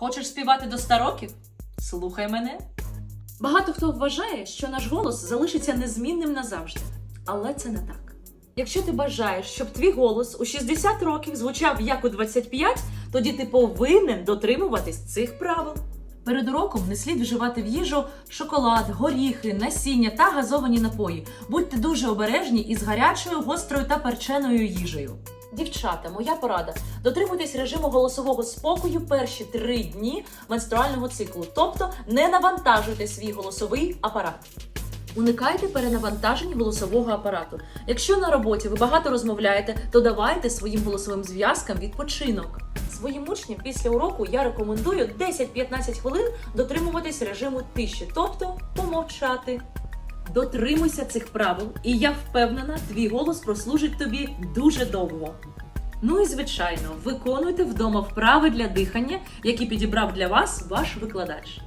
Хочеш співати до 100 років? Слухай мене. Багато хто вважає, що наш голос залишиться незмінним назавжди. Але це не так. Якщо ти бажаєш, щоб твій голос у 60 років звучав як у 25, тоді ти повинен дотримуватись цих правил. Перед уроком не слід вживати в їжу шоколад, горіхи, насіння та газовані напої. Будьте дуже обережні із гарячою, гострою та перченою їжею. Дівчата, моя порада: дотримуйтесь режиму голосового спокою перші три дні менструального циклу, тобто не навантажуйте свій голосовий апарат. Уникайте перенавантажень голосового апарату. Якщо на роботі ви багато розмовляєте, то давайте своїм голосовим зв'язкам відпочинок. Своїм учням після уроку я рекомендую 10-15 хвилин дотримуватись режиму тиші, тобто помовчати. Дотримуйся цих правил, і я впевнена, твій голос прослужить тобі дуже довго. Ну і звичайно, виконуйте вдома вправи для дихання, які підібрав для вас ваш викладач.